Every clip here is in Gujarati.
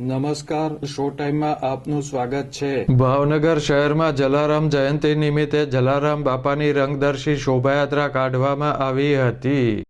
નમસ્કાર, શો ટાઈમમાં આપનું સ્વાગત છે. ભાવનગર શહેરમાં જલારામ જયંતિ નિમિત્તે જલારામ બાપાની રંગદર્શી શોભાયાત્રા કાઢવામાં આવી હતી.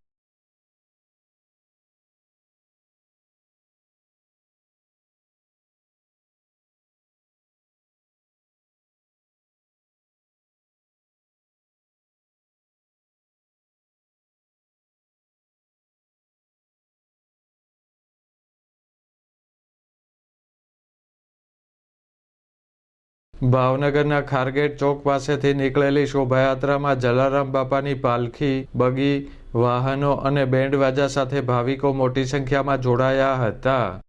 ભાવનગરના ખારગેટ ચોક પાસેથી નીકળેલી શોભાયાત્રામાં જલારામ બાપાની પાલખી, બગી, વાહનો અને બેન્ડ વાજા સાથે ભાવિકો મોટી સંખ્યામાં જોડાયા હતા.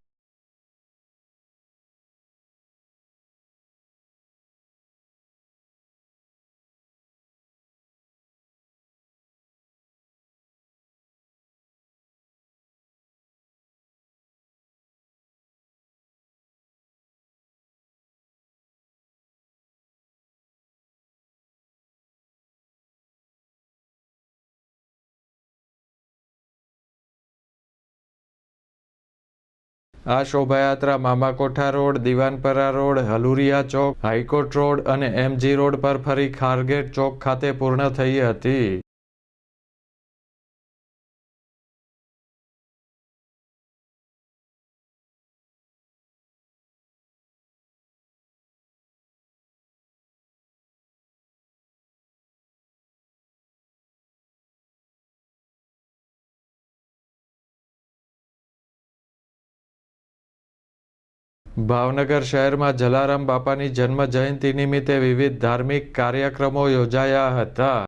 આ શોભાયાત્રા Mamakotha road, Diwanpara road, Haluria Chowk, high court road અને એમજી રોડ પર ફરી ખારગેટ ચોક ખાતે પૂર્ણ થઈ હતી. ભાવનગર શહેરમાં જલારામ બાપાની જન્મ જયંતિ નિમિત્તે વિવિધ ધાર્મિક કાર્યક્રમો યોજાયા હતા.